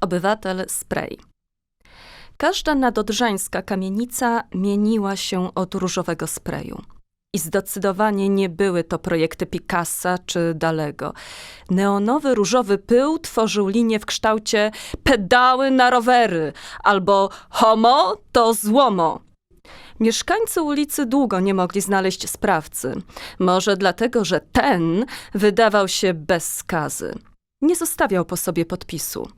Obywatel Spray. Każda nadodrzańska kamienica mieniła się od różowego sprayu. I zdecydowanie nie były to projekty Picassa czy Dalego. Neonowy różowy pył tworzył linię w kształcie pedały na rowery albo homo to złomo. Mieszkańcy ulicy długo nie mogli znaleźć sprawcy. Może dlatego, że ten wydawał się bez skazy. Nie zostawiał po sobie podpisu.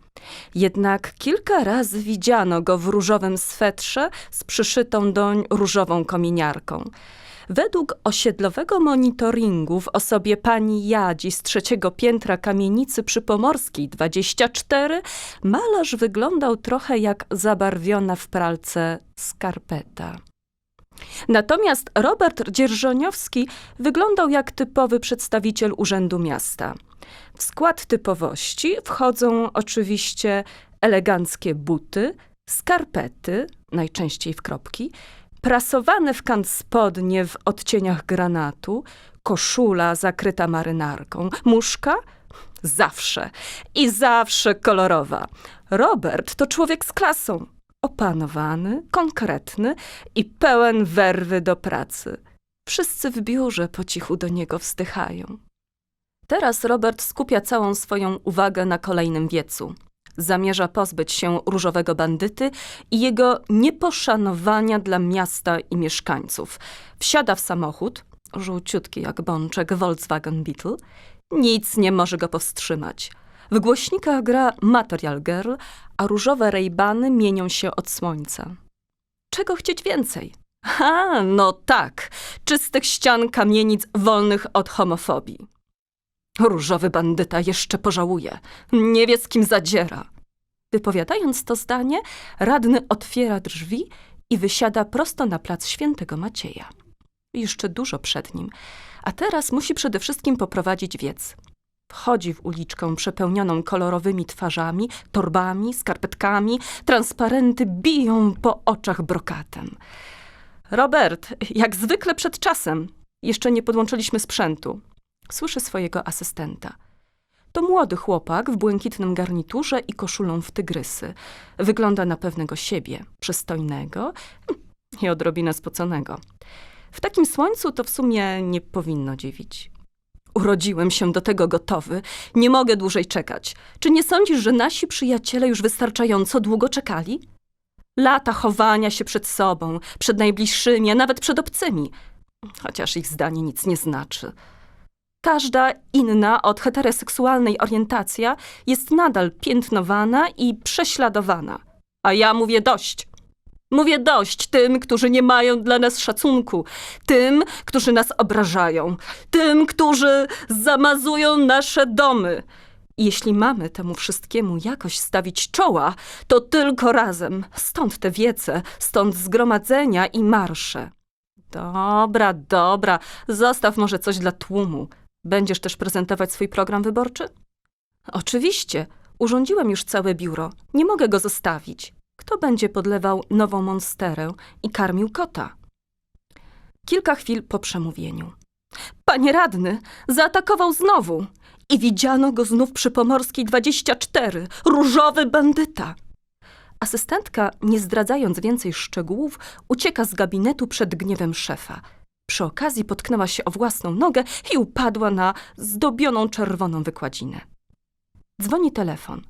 Jednak kilka razy widziano go w różowym swetrze z przyszytą doń różową kominiarką. Według osiedlowego monitoringu w osobie pani Jadzi z trzeciego piętra kamienicy przy Pomorskiej 24 malarz wyglądał trochę jak zabarwiona w pralce skarpeta. Natomiast Robert Dzierżoniowski wyglądał jak typowy przedstawiciel Urzędu Miasta. W skład typowości wchodzą oczywiście eleganckie buty, skarpety, najczęściej w kropki, prasowane w kant spodnie w odcieniach granatu, koszula zakryta marynarką, muszka zawsze i zawsze kolorowa. Robert to człowiek z klasą, opanowany, konkretny i pełen werwy do pracy. Wszyscy w biurze po cichu do niego wzdychają. Teraz Robert skupia całą swoją uwagę na kolejnym wiecu. Zamierza pozbyć się różowego bandyty i jego nieposzanowania dla miasta i mieszkańców. Wsiada w samochód, żółciutki jak bączek Volkswagen Beetle. Nic nie może go powstrzymać. W głośnikach gra Material Girl, a różowe rejbany mienią się od słońca. Czego chcieć więcej? Ha, no tak, czystych ścian kamienic wolnych od homofobii. Różowy bandyta jeszcze pożałuje. Nie wie z kim zadziera. Wypowiadając to zdanie, radny otwiera drzwi i wysiada prosto na plac świętego Macieja. Jeszcze dużo przed nim, a teraz musi przede wszystkim poprowadzić wiec. Wchodzi w uliczkę przepełnioną kolorowymi twarzami, torbami, skarpetkami, transparenty biją po oczach brokatem. Robert, jak zwykle przed czasem. Jeszcze nie podłączyliśmy sprzętu. Słyszy swojego asystenta. To młody chłopak w błękitnym garniturze i koszulą w tygrysy. Wygląda na pewnego siebie, przystojnego i odrobinę spoconego. W takim słońcu to w sumie nie powinno dziwić. Urodziłem się do tego gotowy. Nie mogę dłużej czekać. Czy nie sądzisz, że nasi przyjaciele już wystarczająco długo czekali? Lata chowania się przed sobą, przed najbliższymi, a nawet przed obcymi. Chociaż ich zdanie nic nie znaczy. Każda inna od heteroseksualnej orientacja jest nadal piętnowana i prześladowana. A ja mówię dość. Mówię dość tym, którzy nie mają dla nas szacunku, tym, którzy nas obrażają, tym, którzy zamazują nasze domy. Jeśli mamy temu wszystkiemu jakoś stawić czoła, to tylko razem. Stąd te wiece, stąd zgromadzenia i marsze. Dobra, dobra, zostaw może coś dla tłumu. Będziesz też prezentować swój program wyborczy? Oczywiście. Urządziłem już całe biuro. Nie mogę go zostawić. Kto będzie podlewał nową monsterę i karmił kota? Kilka chwil po przemówieniu. Panie radny, zaatakował znowu. I widziano go znów przy Pomorskiej 24. Różowy bandyta. Asystentka, nie zdradzając więcej szczegółów, ucieka z gabinetu przed gniewem szefa. Przy okazji potknęła się o własną nogę i upadła na zdobioną czerwoną wykładzinę. Dzwoni telefon.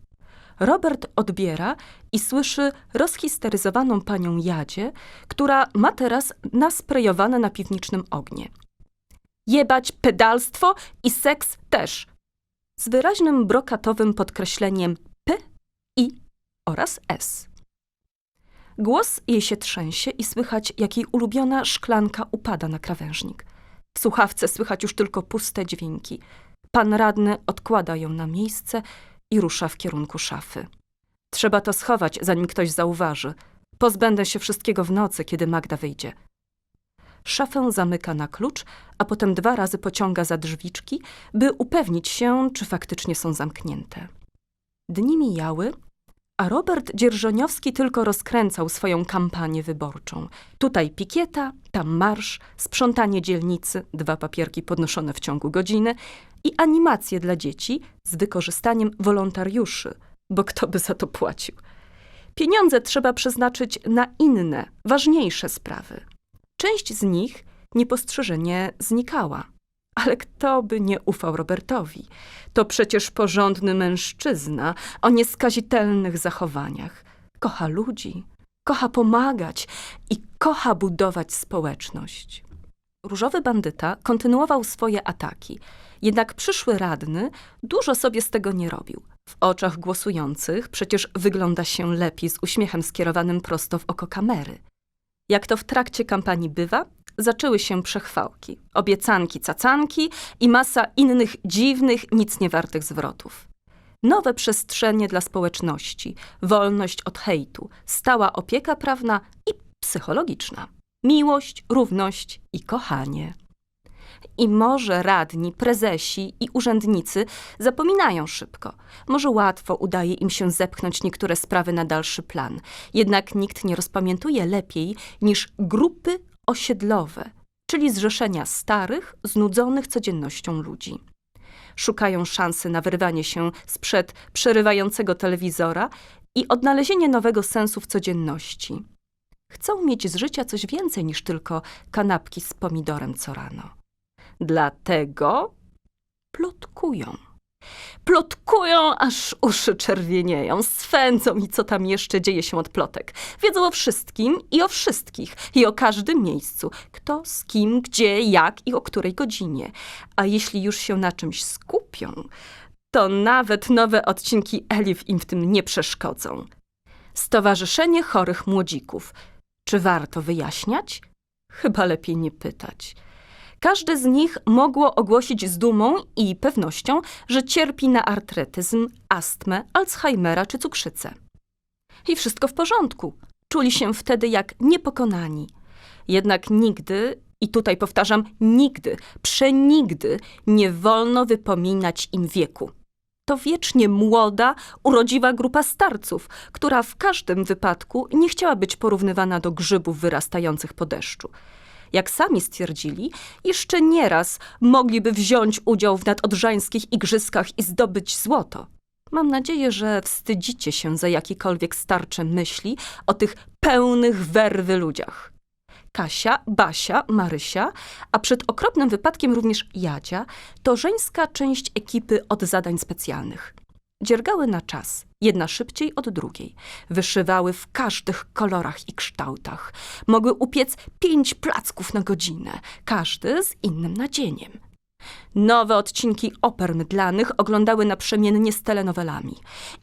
Robert odbiera i słyszy rozhisteryzowaną panią Jadzie, która ma teraz nasprejowane na piwnicznym ognie. Jebać pedalstwo i seks też. Z wyraźnym brokatowym podkreśleniem P, I oraz S. Głos jej się trzęsie i słychać, jak jej ulubiona szklanka upada na krawężnik. W słuchawce słychać już tylko puste dźwięki. Pan radny odkłada ją na miejsce i rusza w kierunku szafy. Trzeba to schować, zanim ktoś zauważy. Pozbędę się wszystkiego w nocy, kiedy Magda wyjdzie. Szafę zamyka na klucz, a potem dwa razy pociąga za drzwiczki, by upewnić się, czy faktycznie są zamknięte. Dni mijały, a Robert Dzierżoniowski tylko rozkręcał swoją kampanię wyborczą. Tutaj pikieta, tam marsz, sprzątanie dzielnicy, dwa papierki podnoszone w ciągu godziny i animacje dla dzieci z wykorzystaniem wolontariuszy, bo kto by za to płacił? Pieniądze trzeba przeznaczyć na inne, ważniejsze sprawy. Część z nich niepostrzeżenie znikała. Ale kto by nie ufał Robertowi? To przecież porządny mężczyzna o nieskazitelnych zachowaniach. Kocha ludzi, kocha pomagać i kocha budować społeczność. Różowy bandyta kontynuował swoje ataki, jednak przyszły radny dużo sobie z tego nie robił. W oczach głosujących przecież wygląda się lepiej z uśmiechem skierowanym prosto w oko kamery. Jak to w trakcie kampanii bywa, zaczęły się przechwałki, obiecanki, cacanki i masa innych dziwnych, nic niewartych zwrotów. Nowe przestrzenie dla społeczności, wolność od hejtu, stała opieka prawna i psychologiczna, miłość, równość i kochanie. I może radni, prezesi i urzędnicy zapominają szybko. Może łatwo udaje im się zepchnąć niektóre sprawy na dalszy plan. Jednak nikt nie rozpamiętuje lepiej niż grupy osiedlowe, czyli zrzeszenia starych, znudzonych codziennością ludzi. Szukają szansy na wyrwanie się sprzed przerywającego telewizora i odnalezienie nowego sensu w codzienności. Chcą mieć z życia coś więcej niż tylko kanapki z pomidorem co rano. Dlatego plotkują. Plotkują, aż uszy czerwienieją, swędzą i co tam jeszcze dzieje się od plotek. Wiedzą o wszystkim i o wszystkich, i o każdym miejscu. Kto, z kim, gdzie, jak i o której godzinie. A jeśli już się na czymś skupią, to nawet nowe odcinki Elif im w tym nie przeszkodzą. Stowarzyszenie Chorych Młodzików. Czy warto wyjaśniać? Chyba lepiej nie pytać. Każde z nich mogło ogłosić z dumą i pewnością, że cierpi na artretyzm, astmę, Alzheimera czy cukrzycę. I wszystko w porządku. Czuli się wtedy jak niepokonani. Jednak nigdy, i tutaj powtarzam, nigdy, przenigdy nie wolno wypominać im wieku. To wiecznie młoda, urodziwa grupa starców, która w każdym wypadku nie chciała być porównywana do grzybów wyrastających po deszczu jak sami stwierdzili, jeszcze nieraz mogliby wziąć udział w nadodrzańskich igrzyskach i zdobyć złoto. Mam nadzieję, że wstydzicie się za jakikolwiek starcze myśli o tych pełnych werwy ludziach. Kasia, Basia, Marysia, a przed okropnym wypadkiem również Jadzia, to żeńska część ekipy od zadań specjalnych. Dziergały na czas, jedna szybciej od drugiej. Wyszywały w każdych kolorach i kształtach. Mogły upiec pięć placków na godzinę, każdy z innym nadzieniem. Nowe odcinki oper mydlanych oglądały naprzemiennie z telenowelami.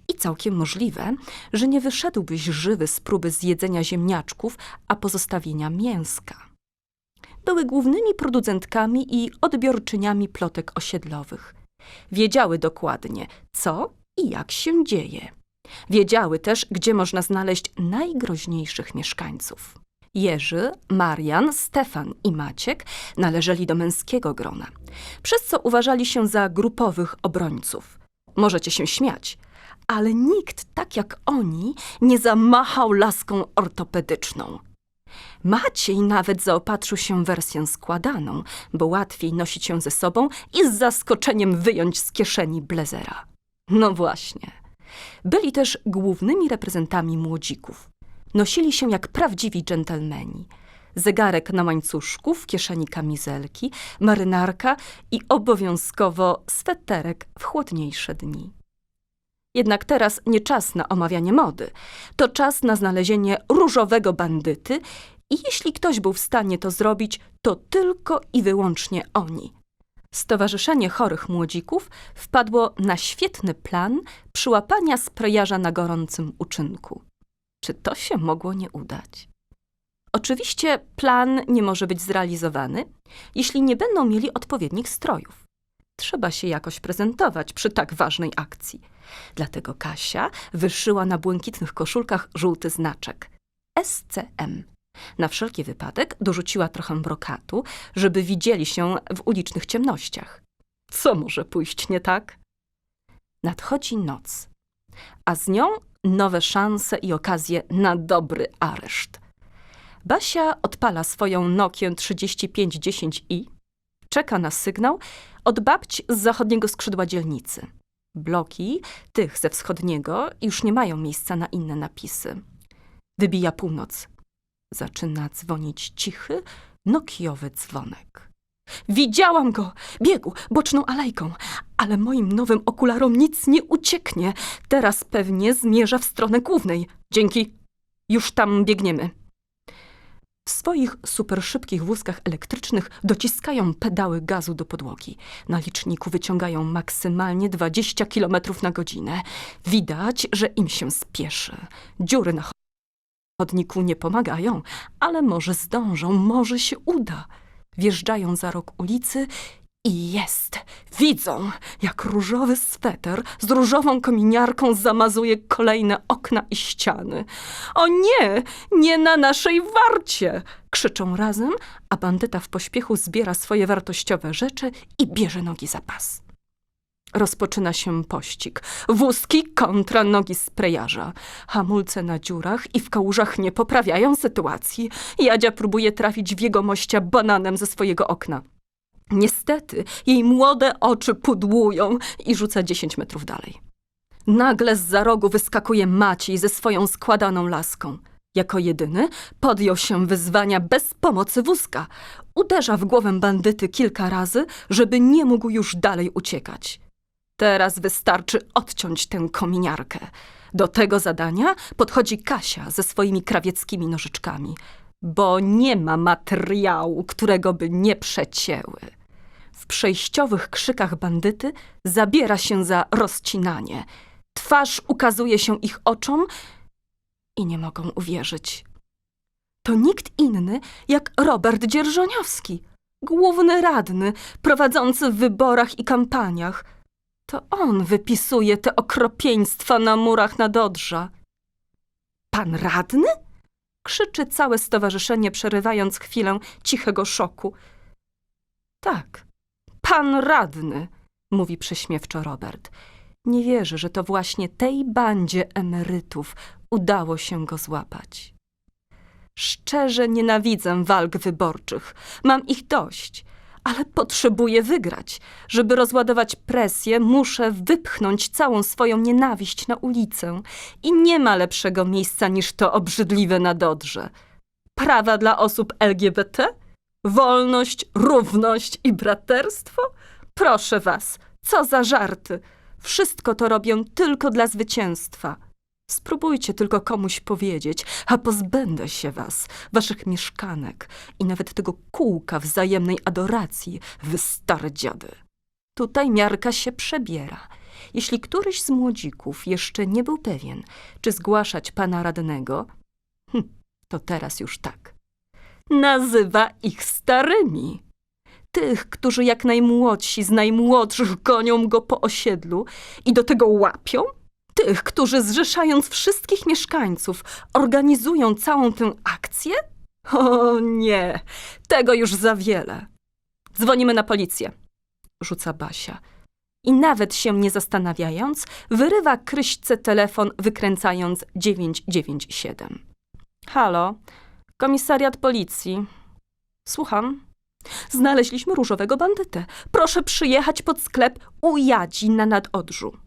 I całkiem możliwe, że nie wyszedłbyś żywy z próby zjedzenia ziemniaczków, a pozostawienia mięska. Były głównymi producentkami i odbiorczyniami plotek osiedlowych. Wiedziały dokładnie, co i jak się dzieje. Wiedziały też, gdzie można znaleźć najgroźniejszych mieszkańców. Jerzy, Marian, Stefan i Maciek należeli do męskiego grona, przez co uważali się za grupowych obrońców. Możecie się śmiać, ale nikt tak jak oni nie zamachał laską ortopedyczną. Maciej nawet zaopatrzył się w wersję składaną, bo łatwiej nosić ją ze sobą i z zaskoczeniem wyjąć z kieszeni blazera. No właśnie. Byli też głównymi reprezentami młodzików. Nosili się jak prawdziwi dżentelmeni. Zegarek na łańcuszku, w kieszeni kamizelki, marynarka i obowiązkowo sweterek w chłodniejsze dni. Jednak teraz nie czas na omawianie mody. To czas na znalezienie różowego bandyty i jeśli ktoś był w stanie to zrobić, to tylko i wyłącznie oni. Stowarzyszenie Chorych Młodzików wpadło na świetny plan przyłapania sprejarza na gorącym uczynku. Czy to się mogło nie udać? Oczywiście plan nie może być zrealizowany, jeśli nie będą mieli odpowiednich strojów. Trzeba się jakoś prezentować przy tak ważnej akcji. Dlatego Kasia wyszyła na błękitnych koszulkach żółty znaczek SCM na wszelki wypadek dorzuciła trochę brokatu, żeby widzieli się w ulicznych ciemnościach. Co może pójść nie tak? Nadchodzi noc, a z nią nowe szanse i okazje na dobry areszt. Basia odpala swoją Nokię 3510i, czeka na sygnał od babci z zachodniego skrzydła dzielnicy. Bloki tych ze wschodniego już nie mają miejsca na inne napisy. Wybija północ. Zaczyna dzwonić cichy, nokiowy dzwonek. Widziałam go! Biegł boczną alejką, ale moim nowym okularom nic nie ucieknie. Teraz pewnie zmierza w stronę głównej. Dzięki. Już tam biegniemy. W swoich superszybkich wózkach elektrycznych dociskają pedały gazu do podłogi. Na liczniku wyciągają maksymalnie 20 km na godzinę. Widać, że im się spieszy. Dziury na chodniku nie pomagają, ale może zdążą, może się uda. Wjeżdżają za rog ulicy i jest. Widzą, jak różowy sweter z różową kominiarką zamazuje kolejne okna i ściany. O nie, nie na naszej warcie! Krzyczą razem, a bandyta w pośpiechu zbiera swoje wartościowe rzeczy i bierze nogi za pas. Rozpoczyna się pościg. Wózki kontra nogi sprejarza. Hamulce na dziurach i w kałużach nie poprawiają sytuacji. Jadzia próbuje trafić w jego mościa bananem ze swojego okna. Niestety, jej młode oczy pudłują i rzuca 10 metrów dalej. Nagle z za rogu wyskakuje Maciej ze swoją składaną laską. Jako jedyny podjął się wyzwania bez pomocy wózka. Uderza w głowę bandyty kilka razy, żeby nie mógł już dalej uciekać. Teraz wystarczy odciąć tę kominiarkę. Do tego zadania podchodzi Kasia ze swoimi krawieckimi nożyczkami, bo nie ma materiału, którego by nie przecięły. W przejściowych krzykach bandyty zabiera się za rozcinanie. Twarz ukazuje się ich oczom i nie mogą uwierzyć. To nikt inny jak Robert Dzierżoniowski, główny radny, prowadzący w wyborach i kampaniach. To on wypisuje te okropieństwa na murach nad Odrza. Pan radny? Krzyczy całe stowarzyszenie, przerywając chwilę cichego szoku. Tak, pan radny, mówi prześmiewczo Robert. Nie wierzy, że to właśnie tej bandzie emerytów udało się go złapać. Szczerze nienawidzę walk wyborczych. Mam ich dość, ale potrzebuję wygrać. Żeby rozładować presję, muszę wypchnąć całą swoją nienawiść na ulicę. I nie ma lepszego miejsca niż to obrzydliwe nadodrze. Prawa dla osób LGBT? Wolność, równość i braterstwo? Proszę was, co za żarty. Wszystko to robię tylko dla zwycięstwa. Spróbujcie tylko komuś powiedzieć, a pozbędę się was, waszych mieszkanek i nawet tego kółka wzajemnej adoracji, wy stare dziady. Tutaj miarka się przebiera. Jeśli któryś z młodzików jeszcze nie był pewien, czy zgłaszać pana radnego, hm, to teraz już tak. Nazywa ich starymi. Tych, którzy jak najmłodsi z najmłodszych gonią go po osiedlu i do tego łapią? Tych, którzy zrzeszając wszystkich mieszkańców, organizują całą tę akcję? O nie, tego już za wiele. Dzwonimy na policję, rzuca Basia. I nawet się nie zastanawiając, wyrywa Kryśce telefon, wykręcając 997. Halo, komisariat policji. Słucham. Znaleźliśmy różowego bandytę. Proszę przyjechać pod sklep u Jadzi na nadodrzu.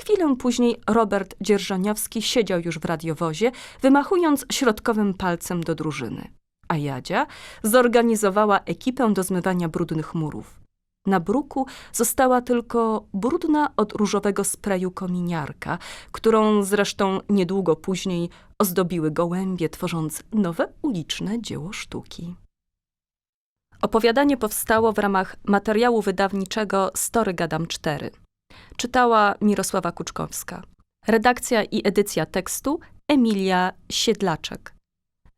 Chwilę później Robert Dzierżoniowski siedział już w radiowozie, wymachując środkowym palcem do drużyny. A Jadzia zorganizowała ekipę do zmywania brudnych murów. Na bruku została tylko brudna od różowego sprayu kominiarka, którą zresztą niedługo później ozdobiły gołębie, tworząc nowe uliczne dzieło sztuki. Opowiadanie powstało w ramach materiału wydawniczego Story Gadam 4. Czytała Mirosława Kuczkowska. Redakcja i edycja tekstu Emilia Siedlaczek.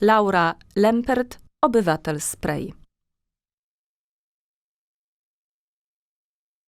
Laura Lempert, Obywatel Spray.